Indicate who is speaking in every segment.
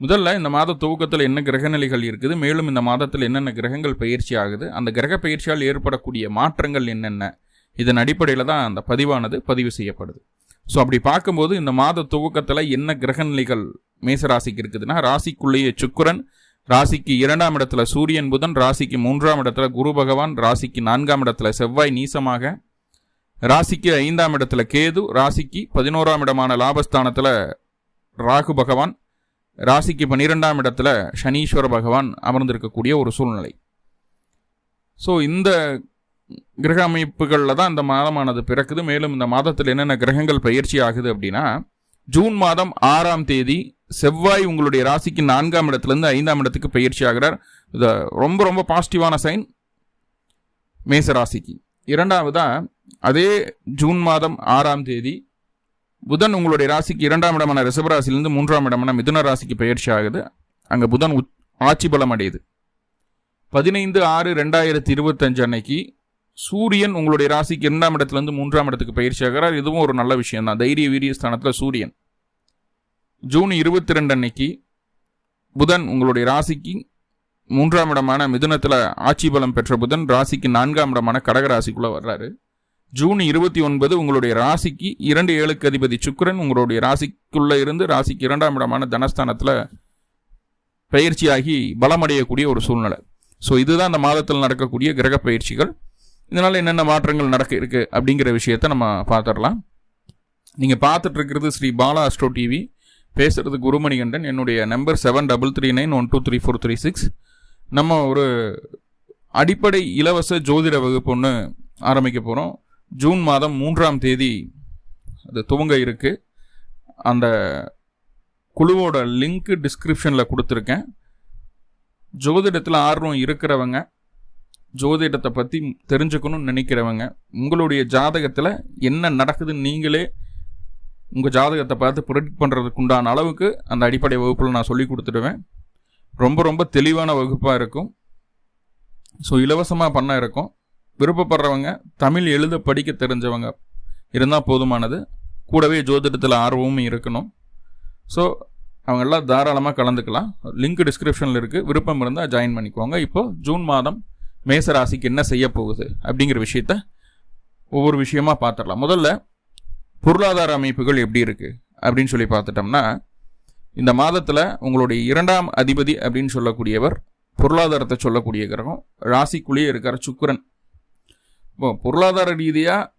Speaker 1: முதல்ல இந்த மாத துவக்கத்தில் என்ன கிரகநிலைகள் இருக்குது மேலும் இந்த மாதத்தில் என்னென்ன கிரகங்கள் பயிற்சி ஆகுது அந்த கிரக பயிற்சியால் ஏற்படக்கூடிய மாற்றங்கள் என்னென்ன இதன் அடிப்படையில் தான் அந்த பதிவானது பதிவு செய்யப்படுது. ஸோ அப்படி பார்க்கும்போது இந்த மாத துவக்கத்தில் என்ன கிரகநிலைகள் மேசராசிக்கு இருக்குதுன்னா ராசிக்குள்ளேயே சுக்கரன் ராசிக்கு இரண்டாம் இடத்துல சூரியன் புதன் ராசிக்கு மூன்றாம் இடத்துல குரு பகவான் ராசிக்கு நான்காம் இடத்துல செவ்வாய் நீசமாக ராசிக்கு ஐந்தாம் இடத்துல கேது ராசிக்கு பதினோராம் இடமான லாபஸ்தானத்தில் ராகு பகவான் ராசிக்கு பன்னிரெண்டாம் இடத்துல சனீஸ்வர பகவான் அமர்ந்திருக்கக்கூடிய ஒரு சூழ்நிலை. ஸோ இந்த கிரக அமைப்புகளில் தான் இந்த மாதமானது பிறக்குது. மேலும் இந்த மாதத்தில் என்னென்ன கிரகங்கள் பயிற்சி ஆகுது அப்படின்னா ஜூன் மாதம் ஆறாம் தேதி செவ்வாய் உங்களுடைய ராசிக்கு நான்காம் இடத்துலேருந்து ஐந்தாம் இடத்துக்கு பயிற்சி ஆகிறார். இது ரொம்ப ரொம்ப பாசிட்டிவான சைன் மேச ராசிக்கு இரண்டாவதாக அதே ஜூன் மாதம் ஆறாம் தேதி புதன் உங்களுடைய ராசிக்கு இரண்டாம் இடமான ரிஷபராசிலிருந்து மூன்றாம் இடமான மிதுன ராசிக்கு பயிற்சி ஆகுது. அங்கே புதன் உச்- ஆட்சி பலம் அடையுது. பதினைந்து ஆறு ரெண்டாயிரத்தி இருபத்தஞ்சு அன்னைக்கு சூரியன் உங்களுடைய ராசிக்கு இரண்டாம் இடத்துலேருந்து மூன்றாம் இடத்துக்கு பயிற்சி ஆகிறார். இதுவும் ஒரு நல்ல விஷயம் தான் தைரிய வீரிய ஸ்தானத்தில் சூரியன். ஜூன் இருபத்தி ரெண்டு அன்னைக்கு புதன் உங்களுடைய ராசிக்கு மூன்றாம் இடமான மிதுனத்தில் ஆட்சி பலம் பெற்ற புதன் ராசிக்கு நான்காம் இடமான கடக ராசிக்குள்ளே வர்றாரு. ஜூன் இருபத்தி ஒன்பது உங்களுடைய ராசிக்கு இரண்டு ஏழுக்கு அதிபதி சுக்கரன் உங்களுடைய ராசிக்குள்ளே இருந்து ராசிக்கு இரண்டாம் இடமான தனஸ்தானத்தில் பயிற்சியாகி பலமடையக்கூடிய ஒரு சூழ்நிலை. ஸோ இதுதான் அந்த மாதத்தில் நடக்கக்கூடிய கிரக பயிற்சிகள். இதனால் என்னென்ன மாற்றங்கள் நடக்க இருக்கு அப்படிங்கிற விஷயத்தை நம்ம பார்த்துடலாம். நீங்கள் பார்த்துட்ருக்கிறது ஸ்ரீ பாலா அஸ்ட்ரோ டிவி. பேசுகிறது குருமணிகண்டன். என்னுடைய number seven double three nine one two three four three six. நம்ம ஒரு அடிப்படை இலவச ஜோதிட வகுப்பு ஒன்று ஆரம்பிக்க போகிறோம் ஜூன் மாதம் மூன்றாம் தேதி அது துவங்க இருக்கு. அந்த குழுவோட லிங்க் டிஸ்கிரிப்ஷனில் கொடுத்துருக்கேன். ஜோதிடத்தில் ஆர்வம் இருக்கிறவங்க ஜோதிடத்தை பற்றி தெரிஞ்சுக்கணும்னு நினைக்கிறவங்க உங்களுடைய ஜாதகத்தில் என்ன நடக்குதுன்னு நீங்களே உங்கள் ஜாதகத்தை பார்த்து ப்ரிடிக்ட் பண்ணுறதுக்கு உண்டான அளவுக்கு அந்த அடிப்படை வகுப்பில் நான் சொல்லி கொடுத்துடுவேன். ரொம்ப ரொம்ப தெளிவான வகுப்பாக இருக்கும். ஸோ இலவசமாக பண்ண இருக்கும். விருப்பப்படுறவங்க தமிழ் எழுத படிக்க தெரிஞ்சவங்க இருந்தால் போதுமானது. கூடவே ஜோதிடத்தில் ஆர்வமும் இருக்கணும். ஸோ அவங்கெல்லாம் தாராளமாக கலந்துக்கலாம். லிங்க் டிஸ்கிரிப்ஷனில் இருக்குது விருப்பம் இருந்தால் ஜாயின் பண்ணிக்கோங்க. இப்போது ஜூன் மாதம் மேச ராசிக்கு என்ன செய்ய போகுது அப்படிங்கிற விஷயத்த ஒவ்வொரு விஷயமாக பார்த்துடலாம். முதல்ல பொருளாதார அமைப்புகள் எப்படி இருக்குது அப்படின்னு சொல்லி பார்த்துட்டோம்னா இந்த மாதத்தில் உங்களுடைய இரண்டாம் அதிபதி அப்படின்னு சொல்லக்கூடியவர் பொருளாதாரத்தை சொல்லக்கூடிய கிரகம். ராசிக்குள்ளேயே இருக்கிற சுக்கிரன். பொருளாதார ரீதியாக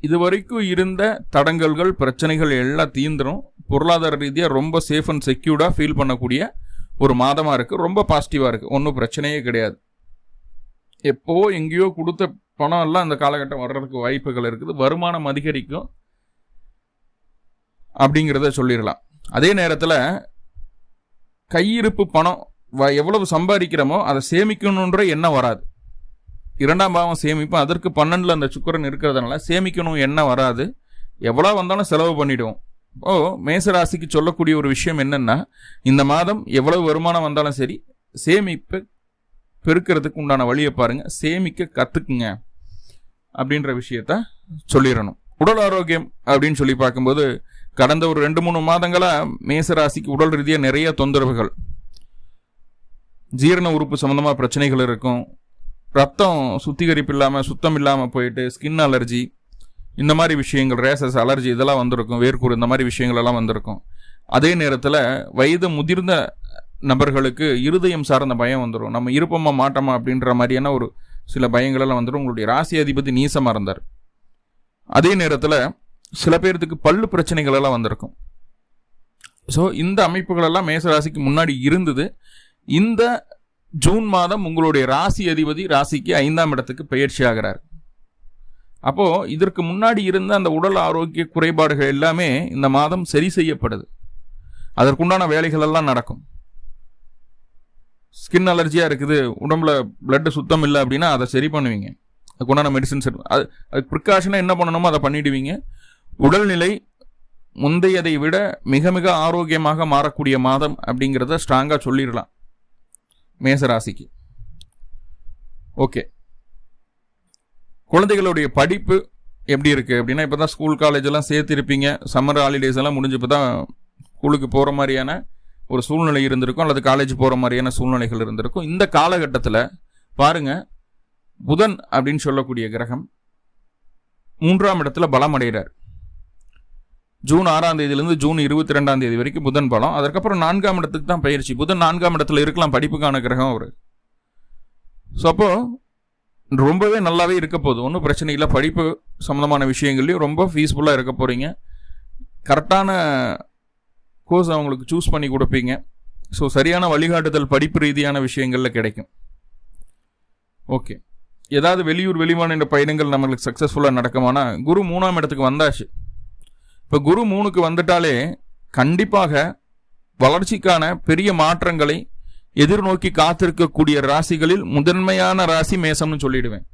Speaker 1: இதுவரைக்கும் இருந்த தடங்கல்கள் பிரச்சனைகள் எல்லாம் தீந்துடும் பொருளாதார ரீதியாக ரொம்ப சேஃப் அண்ட் செக்யூர்டாக ஃபீல் பண்ணக்கூடிய ஒரு மாதமாக இருக்குது ரொம்ப பாசிட்டிவாக இருக்குது ஒன்றும் பிரச்சனையே கிடையாது. எப்போ எங்கேயோ கொடுத்த பணம் எல்லாம் அந்த காலகட்டம் வர்றதுக்கு வாய்ப்புகள் இருக்குது. வருமானம் அதிகரிக்கும் அப்படிங்கிறத சொல்லிடலாம். அதே நேரத்தில் கையிருப்பு பணம் வ- எவ்வளவு சம்பாதிக்கிறோமோ அதை சேமிக்கணுன்ற எண்ணம் வராது. இரண்டாம் பாவம் சேமிப்பு அதற்கு பன்னெண்டில் அந்த சுக்கரன் இருக்கிறதுனால சேமிக்கணும் என்ன வராது. எவ்வளோ வந்தாலும் செலவு பண்ணிவிடுவோம் ஓ மேசராசிக்கு சொல்லக்கூடிய ஒரு விஷயம் என்னென்னா இந்த மாதம் எவ்வளவு வருமானம் வந்தாலும் சரி சேமிப்பு பெருக்கிறதுக்கு உண்டான வழியை பாருங்கள் சேமிக்க கற்றுக்குங்க அப்படின்ற விஷயத்த சொல்லிடணும். உடல் ஆரோக்கியம் அப்படின்னு சொல்லி பார்க்கும்போது கடந்த ஒரு ரெண்டு மூணு மாதங்களாக மேசராசிக்கு உடல் ரீதியாக நிறைய தொந்தரவுகள். ஜீரண உறுப்பு சம்மந்தமாக பிரச்சனைகள் இருக்கும். ரத்தம் சுத்திகரிப்பு இல்லாமல் சுத்தம் இல்லாமல் போயிட்டு ஸ்கின் அலர்ஜி இந்த மாதிரி விஷயங்கள் ரேசஸ் அலர்ஜி இதெல்லாம் வந்திருக்கும் வேர்க்கூறு இந்த மாதிரி விஷயங்கள் எல்லாம் வந்திருக்கும். அதே நேரத்தில் வயது முதிர்ந்த நபர்களுக்கு இருதயம் சார்ந்த பயம் வந்துடும் நம்ம இருப்போமா மாட்டோமா அப்படின்ற மாதிரியான ஒரு சில பயங்களெல்லாம் வந்துடும் உங்களுடைய ராசி அதிபதி நீசமாக இருந்தார். அதே நேரத்தில் சில பேர்த்துக்கு பல்லு பிரச்சனைகள் எல்லாம் வந்திருக்கும். ஸோ இந்த அமைப்புகளெல்லாம் மேசராசிக்கு முன்னாடி இருந்தது. இந்த ஜூன் மாதம் உங்களுடைய ராசி அதிபதி ராசிக்கு ஐந்தாம் இடத்துக்கு பயிற்சி ஆகிறார். அப்போது இதற்கு முன்னாடி இருந்த அந்த உடல் ஆரோக்கிய குறைபாடுகள் எல்லாமே இந்த மாதம் சரி செய்யப்படுது. அதற்குண்டான வேலைகள் எல்லாம் நடக்கும். ஸ்கின் அலர்ஜியாக இருக்குது உடம்புல பிளட்டு சுத்தம் இல்லை அப்படின்னா அதை சரி பண்ணுவீங்க. அதுக்குண்டான மெடிசின்ஸ் அது அதுக்கு ப்ரிகாஷனாக என்ன பண்ணணுமோ அதை பண்ணிடுவீங்க. உடல்நிலை முந்தையதை விட மிக மிக ஆரோக்கியமாக மாறக்கூடிய மாதம் அப்படிங்கிறத ஸ்ட்ராங்காக சொல்லிடலாம். மேசராசிக்கு. ஓகே குழந்தைகளுடைய படிப்பு எப்படி இருக்குது அப்படின்னா இப்போ தான் ஸ்கூல் காலேஜ் எல்லாம் சேர்த்திருப்பீங்க. சம்மர் ஹாலிடேஸ் எல்லாம் முடிஞ்சு இப்போ தான் ஸ்கூலுக்கு போகிற மாதிரியான ஒரு சூழ்நிலை இருந்திருக்கும் அல்லது காலேஜ் போகிற மாதிரியான சூழ்நிலைகள் இருந்திருக்கும். இந்த காலகட்டத்தில் பாருங்கள் புதன் அப்படின்னு சொல்லக்கூடிய கிரகம் மூன்றாம் இடத்துல பலம் அடைகிறார். ஜூன் ஆறாம் தேதியிலிருந்து ஜூன் இருபத்தி ரெண்டாம் தேதி வரைக்கும் புதன் பலம். அதுக்கப்புறம் நான்காம் இடத்துக்கு தான் பயிற்சி. புதன் நான்காம் இடத்துல இருக்கலாம் படிப்புக்கான கிரகம் அவர். ஸோ அப்போ ரொம்பவே நல்லாவே இருக்க போகுது. ஒன்றும் பிரச்சனை இல்லை. படிப்பு சம்மந்தமான விஷயங்கள்லையும் ரொம்ப ஃபீஸ்ஃபுல்லாக இருக்க போகிறீங்க கரெக்டான கோர்ஸ் அவங்களுக்கு சூஸ் பண்ணி கொடுப்பீங்க. ஸோ சரியான வழிகாட்டுதல் படிப்பு ரீதியான விஷயங்களில் கிடைக்கும். ஓகே ஏதாவது வெளியூர் வெளிமாநில பயணங்கள் நம்மளுக்கு சக்ஸஸ்ஃபுல்லாக நடக்குமானா குரு மூணாம் இடத்துக்கு வந்தாச்சு. இப்போ குரு மூணுக்கு வந்துட்டாலே கண்டிப்பாக வளர்ச்சிக்கான பெரிய மாற்றங்களை எதிர்நோக்கி காத்திருக்கக்கூடிய ராசிகளில் முதன்மையான ராசி மேசம்னு சொல்லிடுவேன்.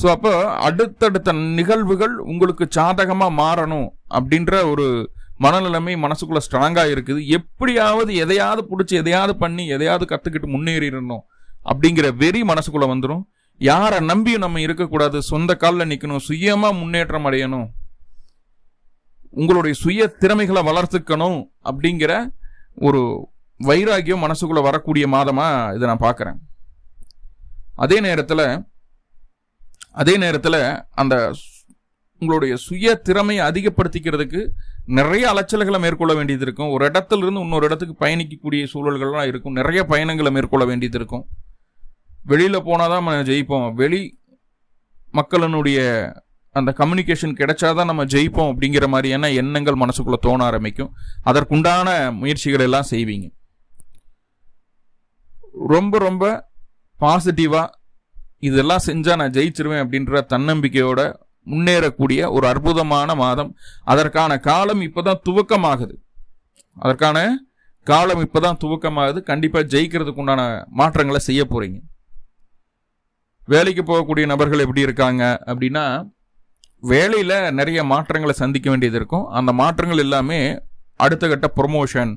Speaker 1: ஸோ அப்போ அடுத்தடுத்த நிகழ்வுகள் உங்களுக்கு சாதகமாக மாறணும் அப்படின்ற ஒரு மனநிலைமை மனசுக்குள்ளே ஸ்ட்ராங்காக இருக்குது. எப்படியாவது எதையாவது பிடிச்சி எதையாவது பண்ணி எதையாவது கற்றுக்கிட்டு முன்னேறிடணும் அப்படிங்கிற வெறி மனசுக்குள்ளே வந்துடும் யாரை நம்பியும் நம்ம இருக்கக்கூடாது. சொந்த காலில் நிற்கணும் சுயமாக முன்னேற்றம் அடையணும். உங்களுடைய சுய திறமைகளை வளர்த்துக்கணும் அப்படிங்கிற ஒரு வைராகியம் மனசுக்குள்ளே வரக்கூடிய மாதமாக இதை நான் பார்க்குறேன். அதே நேரத்தில் அதே நேரத்தில் அந்த உங்களுடைய சுய திறமையை அதிகப்படுத்திக்கிறதுக்கு நிறைய அலைச்சல்களை மேற்கொள்ள வேண்டியது இருக்கும். ஒரு இடத்துல இருந்து இன்னொரு இடத்துக்கு பயணிக்கக்கூடிய சூழல்கள்லாம் இருக்கும். நிறைய பயணங்களை மேற்கொள்ள வேண்டியது இருக்கும். வெளியில் போனால் தான் நம்ம ஜெயிப்போம். வெளி மக்களினுடைய அந்த கம்யூனிகேஷன் கிடைச்சாதான் நம்ம ஜெயிப்போம் அப்படிங்கிற மாதிரியான எண்ணங்கள் மனசுக்குள்ளே தோண ஆரம்பிக்கும். அதற்குண்டான முயற்சிகள் எல்லாம் செய்வீங்க. ரொம்ப ரொம்ப பாசிட்டிவாக இதெல்லாம் செஞ்சால் நான் ஜெயிச்சிருவேன் அப்படின்ற தன்னம்பிக்கையோட முன்னேறக்கூடிய ஒரு அற்புதமான மாதம். அதற்கான காலம் இப்போதான் துவக்கமாகுது. அதற்கான காலம் இப்போதான் துவக்கமாகுது. கண்டிப்பாக ஜெயிக்கிறதுக்கு உண்டான மாற்றங்களை செய்ய போகிறீங்க வேலைக்கு போகக்கூடிய நபர்கள் எப்படி இருக்காங்க அப்படின்னா வேலையில் நிறைய மாற்றங்களை சந்திக்க வேண்டியது இருக்கும். அந்த மாற்றங்கள் எல்லாமே அடுத்த கட்ட ப்ரொமோஷன்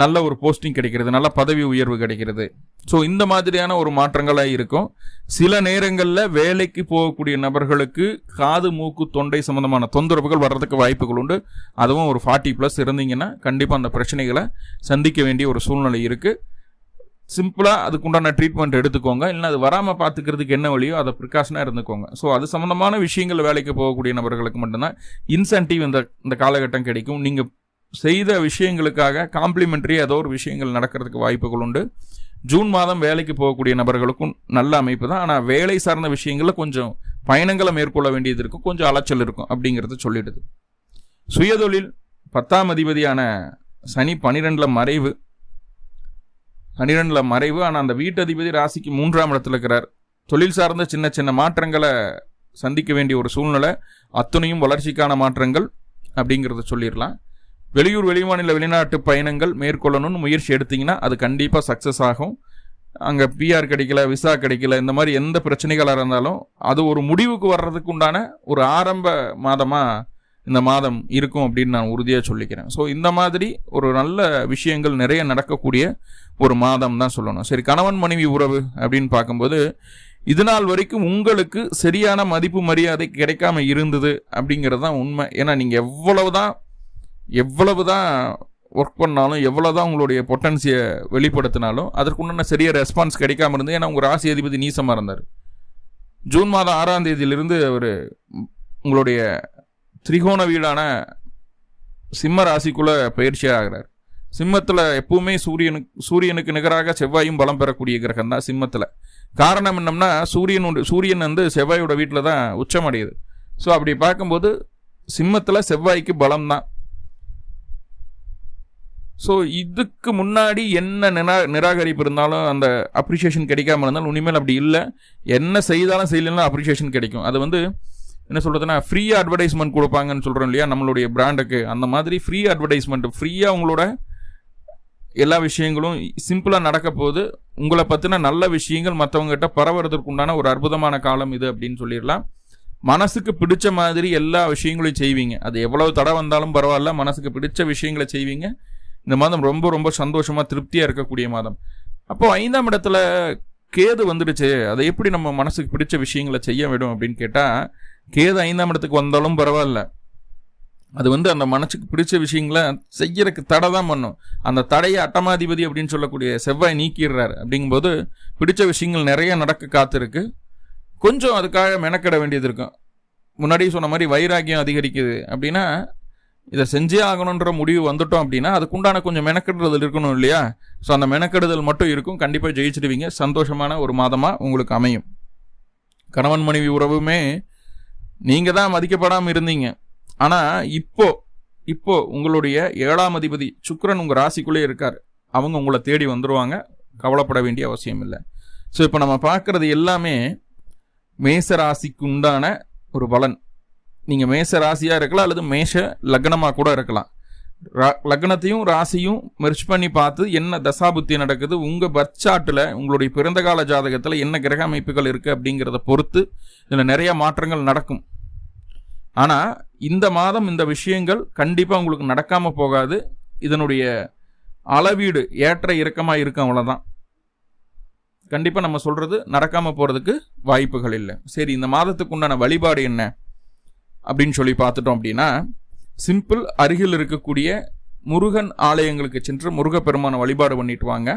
Speaker 1: நல்ல ஒரு போஸ்டிங் கிடைக்கிறது நல்ல பதவி உயர்வு கிடைக்கிறது. ஸோ இந்த மாதிரியான ஒரு மாற்றங்களாக இருக்கும். சில நேரங்களில் வேலைக்கு போகக்கூடிய நபர்களுக்கு காது மூக்கு தொண்டை சம்பந்தமான தொந்தரவுகள் வர்றதுக்கு வாய்ப்புகள் உண்டு. அதுவும் ஒரு ஃபார்ட்டி ப்ளஸ் இருந்தீங்கன்னா கண்டிப்பாக அந்த பிரச்சனைகளை சந்திக்க வேண்டிய ஒரு சூழ்நிலை இருக்குது சிம்பிளாக அதுக்குண்டான ட்ரீட்மெண்ட் எடுத்துக்கோங்க. இல்லை அது வராமல் பார்த்துக்கிறதுக்கு என்ன வழியோ அதை ப்ரிகாஷனாக இருந்துக்கோங்க. ஸோ அது சம்மந்தமான விஷயங்கள் வேலைக்கு போகக்கூடிய நபர்களுக்கு மட்டும்தான் இன்சென்டிவ் இந்த இந்த காலகட்டம் கிடைக்கும். நீங்கள் செய்த விஷயங்களுக்காக காம்ப்ளிமெண்ட்ரி ஏதோ ஒரு விஷயங்கள் நடக்கிறதுக்கு வாய்ப்புகள் உண்டு. ஜூன் மாதம் வேலைக்கு போகக்கூடிய நபர்களுக்கும் நல்ல அமைப்பு தான். ஆனால் வேலை சார்ந்த விஷயங்களில் கொஞ்சம் பயணங்களை மேற்கொள்ள வேண்டியது இருக்கும். கொஞ்சம் அலைச்சல் இருக்கும் அப்படிங்கிறத சொல்லிடுது. சுயதொழில் பத்தாம் அதிபதியான சனி பனிரெண்டில் மறைவு. பனிரெண்டில் மறைவு. ஆனால் அந்த வீட்டதிபதி ராசிக்கு மூன்றாம் இடத்துல இருக்கிறார். தொழில் சார்ந்த சின்ன சின்ன மாற்றங்களை சந்திக்க வேண்டிய ஒரு சூழ்நிலை. அத்துணையும் வளர்ச்சிக்கான மாற்றங்கள் அப்படிங்கிறத சொல்லிடலாம். வெளியூர் வெளிமாநில வெளிநாட்டு பயணங்கள் மேற்கொள்ளணும்னு முயற்சி எடுத்தீங்கன்னா அது கண்டிப்பாக சக்ஸஸ் ஆகும். அங்கே பிஆர் கிடைக்கல விசா கிடைக்கல இந்த மாதிரி எந்த பிரச்சனைகளாக இருந்தாலும் அது ஒரு முடிவுக்கு வர்றதுக்கு உண்டான ஒரு ஆரம்ப மாதமாக இந்த மாதம் இருக்கும் அப்படின்னு நான் உறுதியாக சொல்லிக்கிறேன். ஸோ இந்த மாதிரி ஒரு நல்ல விஷயங்கள் நிறைய நடக்கக்கூடிய ஒரு மாதம் தான் சொல்லணும். சரி கணவன் மனைவி உறவு அப்படின்னு பார்க்கும்போது இது நாள் வரைக்கும் உங்களுக்கு சரியான மதிப்பு மரியாதை கிடைக்காம இருந்தது அப்படிங்கிறது தான் உண்மை. ஏன்னா நீங்கள் எவ்வளவு தான் எவ்வளவு தான் ஒர்க் பண்ணாலும் எவ்வளோ தான் உங்களுடைய பொட்டன்சியை வெளிப்படுத்தினாலும் அதற்குண்டான சரியாக ரெஸ்பான்ஸ் கிடைக்காம இருந்தது. ஏன்னா உங்கள் ராசி அதிபதி நீசமாக இருந்தார். ஜூன் மாதம் ஆறாம் தேதியிலிருந்து அவர் உங்களுடைய திரிகோண வீடான சிம்ம ராசிக்குள்ளே பயிற்சியாக ஆகிறார் சிம்மத்தில் எப்பவுமே சூரியனுக்கு சூரியனுக்கு நிகராக செவ்வாயும் பலம் பெறக்கூடிய கிரகம் தான் சிம்மத்தில். காரணம் என்னம்னா சூரியன் சூரியன் வந்து செவ்வாயோட வீட்டில் தான் உச்சமடையுது. ஸோ அப்படி பார்க்கும்போது சிம்மத்தில் செவ்வாய்க்கு பலம் தான். ஸோ இதுக்கு முன்னாடி என்ன நிரா நிராகரிப்பு இருந்தாலும் அந்த அப்ரிஷியேஷன் கிடைக்காம இருந்தாலும் இனிமேல் அப்படி இல்லை. என்ன செய்தாலும் செய்யலாம் அப்ரிஷியேஷன் கிடைக்கும். அது வந்து என்ன சொல்கிறதுனா ஃப்ரீ அட்வர்டைஸ்மெண்ட் கொடுப்பாங்கன்னு சொல்கிறோம் இல்லையா நம்மளுடைய பிராண்டுக்கு அந்த மாதிரி ஃப்ரீ அட்வர்டைஸ்மெண்ட் ஃப்ரீயாக உங்களோட எல்லா விஷயங்களும் சிம்பிளாக நடக்க போது உங்களை பற்றின நல்ல விஷயங்கள் மற்றவங்ககிட்ட பரவுறதுக்கு உண்டான ஒரு அற்புதமான காலம் இது அப்படின்னு சொல்லிடலாம். மனசுக்கு பிடிச்ச மாதிரி எல்லா விஷயங்களையும் செய்வீங்க. அது எவ்வளவு தடை வந்தாலும் பரவாயில்ல மனசுக்கு பிடிச்ச விஷயங்களை செய்வீங்க. இந்த மாதம் ரொம்ப ரொம்ப சந்தோஷமாக திருப்தியாக இருக்கக்கூடிய மாதம். அப்போ ஐந்தாம் இடத்துல கேது வந்துடுச்சு. அதை எப்படி நம்ம மனசுக்கு பிடிச்ச விஷயங்களை செய்ய விடும் அப்படின்னு கேட்டால் கேது ஐந்தாம் இடத்துக்கு வந்தாலும் பரவாயில்ல. அது வந்து அந்த மனசுக்கு பிடிச்ச விஷயங்களை செய்யறதுக்கு தடை தான் பண்ணும். அந்த தடையை அட்டமாதிபதி அப்படின்னு சொல்லக்கூடிய செவ்வாய் நீக்கிடுறாரு. அப்படிங்கும்போது பிடிச்ச விஷயங்கள் நிறைய நடக்க காத்திருக்கு. கொஞ்சம் அதுக்காக மெனக்கிட வேண்டியது இருக்கும். முன்னாடி சொன்ன மாதிரி வைராக்கியம் அதிகரிக்குது. அப்படின்னா இதை செஞ்சே ஆகணுன்ற முடிவு வந்துட்டோம் அப்படின்னா அதுக்குண்டான கொஞ்சம் மெனக்கெடுதல் இருக்கணும் இல்லையா? ஸோ அந்த மெனக்கெடுதல் மட்டும் இருக்கும். கண்டிப்பாக ஜெயிச்சிடுவீங்க சந்தோஷமான ஒரு மாதமாக உங்களுக்கு அமையும். கணவன் மனைவி உறவுமே நீங்கள் தான் மதிக்கப்படாமல் இருந்தீங்க. ஆனால் இப்போ இப்போ உங்களுடைய ஏழாம் அதிபதி சுக்ரன் உங்கள் ராசிக்குள்ளே இருக்கார். அவங்க உங்களை தேடி வந்துடுவாங்க கவலைப்பட வேண்டிய அவசியம் இல்லை. ஸோ இப்போ நம்ம பார்க்குறது எல்லாமே மேச ராசிக்கு உண்டான ஒரு பலன். நீங்கள் மேச ராசியாக இருக்கலாம் அல்லது மேஷ லக்னமாக கூட இருக்கலாம். லக்னத்தையும் ராசியும் மெர்ச் பண்ணி பார்த்து என்ன தசாபுத்தி நடக்குது உங்கள் பர்ச்சாட்டில் உங்களுடைய பிறந்த கால ஜாதகத்தில் என்ன கிரக அமைப்புகள் இருக்குது அப்படிங்கிறத பொறுத்து இதில் நிறைய மாற்றங்கள் நடக்கும். ஆனால் இந்த மாதம் இந்த விஷயங்கள் கண்டிப்பாக உங்களுக்கு நடக்காமல் போகாது. இதனுடைய அளவீடு ஏற்ற இறக்கமாக இருக்கும் அவ்வளோதான் கண்டிப்பாக நம்ம சொல்கிறது நடக்காமல் போகிறதுக்கு வாய்ப்புகள் இல்லை. சரி இந்த மாதத்துக்கு உண்டான வழிபாடு என்ன? அப்படின்னு சொல்லி பார்த்துட்டோம் அப்படின்னா சிம்பிள் அருகில் இருக்கக்கூடிய முருகன் ஆலயங்களுக்கு சென்று முருகப்பெருமானை வழிபாடு பண்ணிட்டு வாங்க.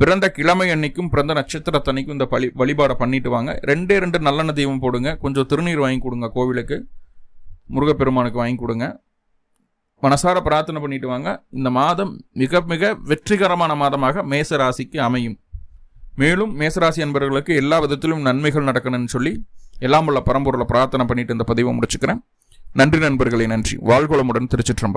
Speaker 1: பிறந்த கிழமை அன்னைக்கும் பிறந்த நட்சத்திரத்தன்னைக்கும் இந்த பழி வழிபாடை பண்ணிட்டு வாங்க. ரெண்டே ரெண்டு நல்லெண்ணெய் தெய்வம் போடுங்க. கொஞ்சம் திருநீர் வாங்கி கொடுங்க கோவிலுக்கு. முருகப்பெருமானுக்கு வாங்கி கொடுங்க. மனசார பிரார்த்தனை பண்ணிட்டு வாங்க. இந்த மாதம் மிக மிக வெற்றிகரமான மாதமாக மேசராசிக்கு அமையும். மேலும் மேசராசி அன்பர்களுக்கு எல்லா விதத்திலும் நன்மைகள் நடக்கணும்னு சொல்லி எல்லாம் உள்ள பரம்பொருளை பிரார்த்தனை பண்ணிட்டு இந்த பதிவை முடிச்சுக்கிறேன். நன்றி நண்பர்களே நன்றி. வாழ்குளமுடன் திருச்சிற்றம்பலம்.